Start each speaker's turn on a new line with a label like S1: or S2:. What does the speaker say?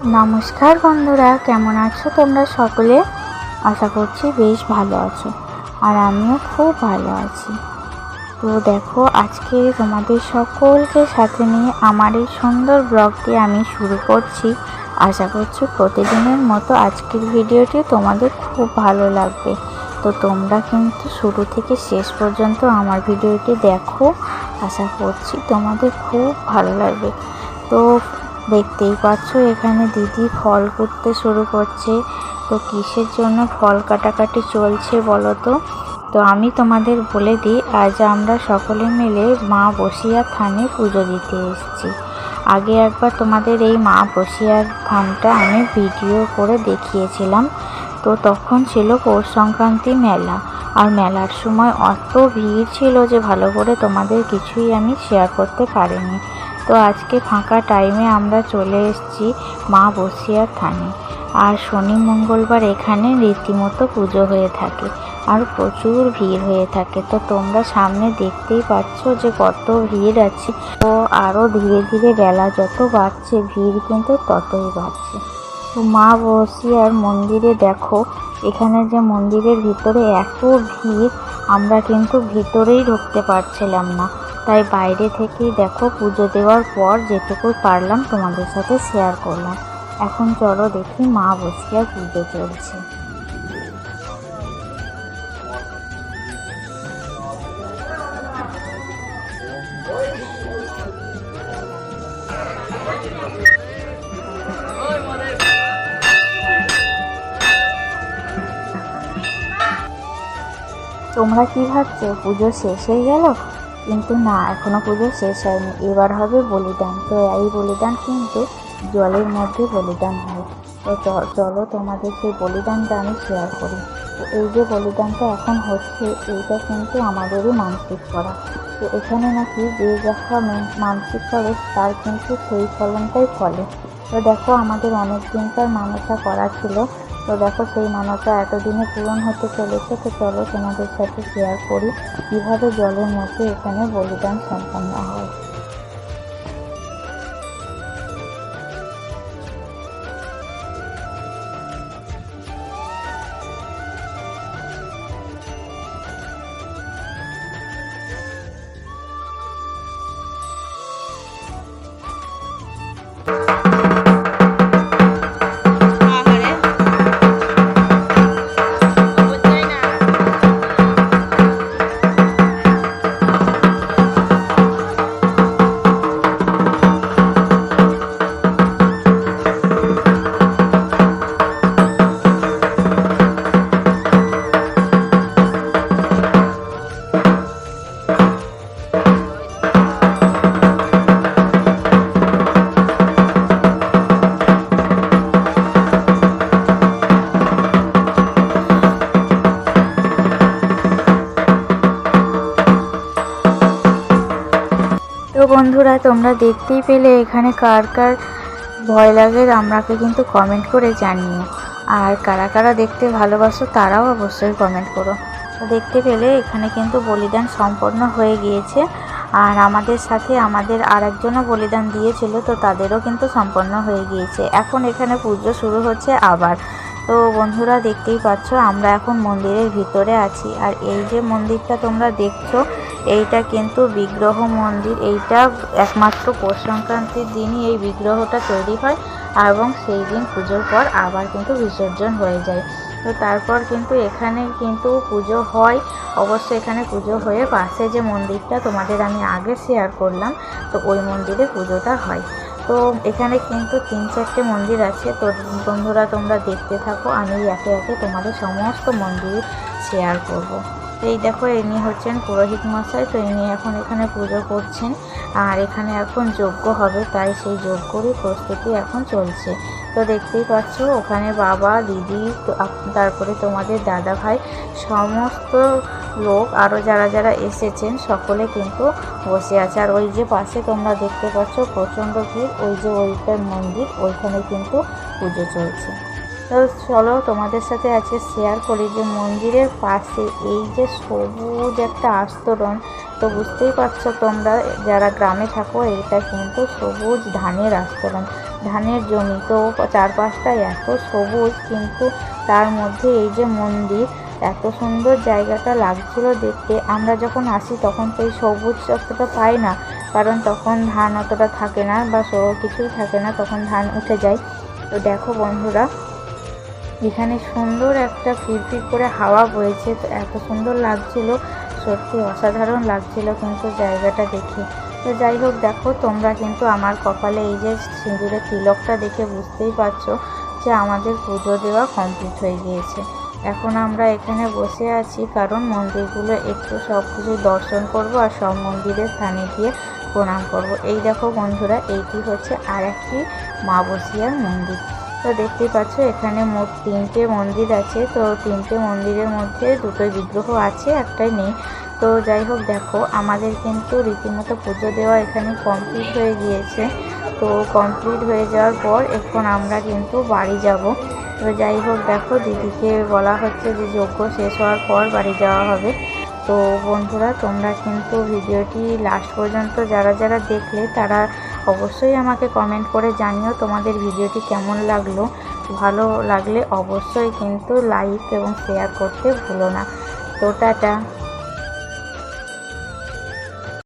S1: নমস্কার বন্ধুরা, কেমন আছো তোমরা সকলে? আশা করছি বেশ ভালো আছো আর আমিও খুব ভালো আছি। তো দেখো, আজকে তোমাদের সকলকে সাথে নিয়ে আমার এই সুন্দর ব্লগটি আমি শুরু করছি। আশা করছি প্রতিদিনের মতো আজকের ভিডিওটি তোমাদের খুব ভালো লাগবে। তো তোমরা কিন্তু শুরু থেকে শেষ পর্যন্ত আমার ভিডিওটি দেখো। আশা করছি তোমাদের খুব ভালো লাগবে। তো দেখতেই পাচ্ছ, এখানে দিদি ফল করতে শুরু করছে। তো কিসের জন্য ফল কাটাকাটি চলছে বলো তো? তো আমি তোমাদের বলে দিই, আজ আমরা সকলে মিলে মা বসিয়ার থানে পুজো দিতে এসেছি। আগে একবার তোমাদের এই মা বসিয়ার থানটা আমি ভিডিও করে দেখিয়েছিলাম। তো তখন ছিল পৌষ সংক্রান্তি মেলা। আর মেলার সময় অত ভিড় ছিল যে ভালো করে তোমাদের কিছুই আমি শেয়ার করতে পারিনি। তো আজকে ফাঁকা টাইমে আমরা চলে এসেছি মা বসিয়ার থানে। আর শনি মঙ্গলবার এখানে রীতিমতো পুজো হয়ে থাকে আর প্রচুর ভিড় হয়ে থাকে। তো তোমরা সামনে দেখতেই পাচ্ছ যে কত ভিড় আছে। তো আরও ধীরে ধীরে বেলা যত বাড়ছে, ভিড় কিন্তু ততই বাড়ছে। তো মা বসিয়ার মন্দিরে দেখো, এখানে যে মন্দিরের ভিতরে এত ভিড়, আমরা কিন্তু ভিতরেই ঢুকতে পারছিলাম না। তাই বাইরে থেকেই দেখো পুজো দেওয়ার পর যেটুকু পারলাম তোমাদের সাথে শেয়ার করলাম। এখন চলো দেখি মা বসিয়া পুজো চলছে তোমরা কি ভাবছ? পুজো শেষ হয়ে গেল? কিন্তু না, এখনও পুজো শেষ হয়নি। এবার হবে বলিদান। তো এই বলিদান কিন্তু জলের মধ্যে বলিদান হয়। তো চলো তোমাদের সেই বলিদানটা আমি শেয়ার করি। তো এই যে বলিদানটা এখন হচ্ছে, এইটা কিন্তু আমাদেরই মানসিক করা। তো এখানে নাকি যে দেখা মানসিক করে, তার কিন্তু সেই ফলনটাই ফলে। তো দেখো, আমাদের অনেক দিনকার মানসা করা ছিল। তো দেখো সেই মানাটা এতদিনে পূরণ হতে চলেছে, তো চলো তোমাদের সাথে শেয়ার করি কীভাবে জলের মধ্যে এখানে বলিদান সম্পন্ন হয়। তো বন্ধুরা, তোমরা দেখতেই পেলে এখানে কার কার ভয় লাগে আমাকে কিন্তু কমেন্ট করে জানিও আর কারা কারা দেখতে ভালোবাসো, তারাও অবশ্যই কমেন্ট করো। তো দেখতে পেলে এখানে কিন্তু বলিদান সম্পন্ন হয়ে গিয়েছে। আর আমাদের সাথে আমাদের আর একজনও বলিদান দিয়েছিল, তো তাদেরও কিন্তু সম্পন্ন হয়ে গিয়েছে। এখন এখানে পুজো শুরু হচ্ছে আবার। তো বন্ধুরা, দেখতেই পাচ্ছ, আমরা এখন মন্দিরের ভিতরে আছি। আর এই যে মন্দিরটা তোমরা দেখছ এইটা কিন্তু বিগ্রহ মন্দির। এইটা একমাত্র পৌষ সংক্রান্তির দিনই এই বিগ্রহটা তৈরি হয় এবং সেই দিন পুজোর পর আবার কিন্তু বিসর্জন হয়ে যায়। তো তারপর কিন্তু এখানে কিন্তু পুজো হয়। অবশ্যই এখানে পুজো হয়ে পাশে যে মন্দিরটা তোমাদের আমি আগে শেয়ার করলাম, তো ওই মন্দিরে পুজোটা হয়। তো এখানে কিন্তু তিন চারটে মন্দির আছে। তো বন্ধুরা তোমরা দেখতে থাকো, আমি একে একে তোমাদের সমস্ত মন্দির শেয়ার করব। এই দেখো, ইনি হচ্ছেন পুরোহিত মশাই, তো ইনি এখন এখানে পুজো করছেন। আর এখানে এখন যজ্ঞ হবে, তাই সেই যজ্ঞরই প্রস্তুতি এখন চলছে। তো দেখতেই পাচ্ছ, ওখানে বাবা, দিদি তারপরে তোমাদের দাদা ভাই, সমস্ত লোক আরও যারা যারা এসেছেন, সকলে কিন্তু বসে আছে। আর ওই যে পাশে তোমরা দেখতে পাচ্ছ, প্রচণ্ড ভিড়, ওই যে ওইটার মন্দির, ওইখানে কিন্তু পুজো চলছে। তো চলো তোমাদের সাথে আজকে শেয়ার করি যে মন্দিরের পাশে এই যে সবুজ একটা আস্তরণ, তো বুঝতেই পারছ তোমরা যারা গ্রামে থাকো, এটা কিন্তু সবুজ ধানের আস্তরণ, ধানের জমি। তো চারপাশটা এত সবুজ, কিন্তু তার মধ্যে এই যে মন্দির, এত সুন্দর জায়গাটা লাগছিল দেখতে। আমরা যখন আসি তখন তো এই সবুজ অতটা পাই না, কারণ তখন ধান অতটা থাকে না বা কিছুই থাকে না, তখন ধান উঠে যায়। তো দেখো বন্ধুরা এখানে সুন্দর একটা ফিরফির করে হাওয়া বয়েছে তো এত সুন্দর লাগছিল। সত্যি অসাধারণ লাগছিল কিন্তু জায়গাটা দেখে। তো যাই হোক, দেখো, তোমরা কিন্তু আমার কপালে এই যে সিঁদুরের তিলকটা দেখে বুঝতেই পারছ যে আমাদের পুজো দেওয়া কমপ্লিট হয়ে গিয়েছে। এখন আমরা এখানে বসে আছি কারণ মন্দিরগুলো একটু সব কিছু দর্শন করব আর সব মন্দিরের স্থানে গিয়ে প্রণাম করব। এই দেখো বন্ধুরা, এইটি হচ্ছে আর একটি মা বসিয়ার মন্দির। তো দেখতেই পাচ্ছ, এখানে মোট তিনটে মন্দির আছে। তো তিনটে মন্দিরের মধ্যে দুটোই বিগ্রহ আছে, একটাই নেই। তো যাই হোক, দেখো, আমাদের কিন্তু রীতিমতো পুজো দেওয়া এখানে কমপ্লিট হয়ে গিয়েছে। তো কমপ্লিট হয়ে যাওয়ার পর এখন আমরা কিন্তু বাড়ি যাব। তো যাই হোক, দেখো, দিদিকে বলা হচ্ছে যে যজ্ঞ শেষ হওয়ার পর বাড়ি যাওয়া হবে। তো বন্ধুরা, তোমরা কিন্তু ভিডিওটি লাস্ট পর্যন্ত যারা যারা দেখলে তারা অবশ্যই আমাকে কমেন্ট করে জানিও তোমাদের ভিডিওটি কেমন লাগল। ভালো লাগলে অবশ্যই কিন্তু লাইক এবং শেয়ার করতে ভুলো না। তো টাটা।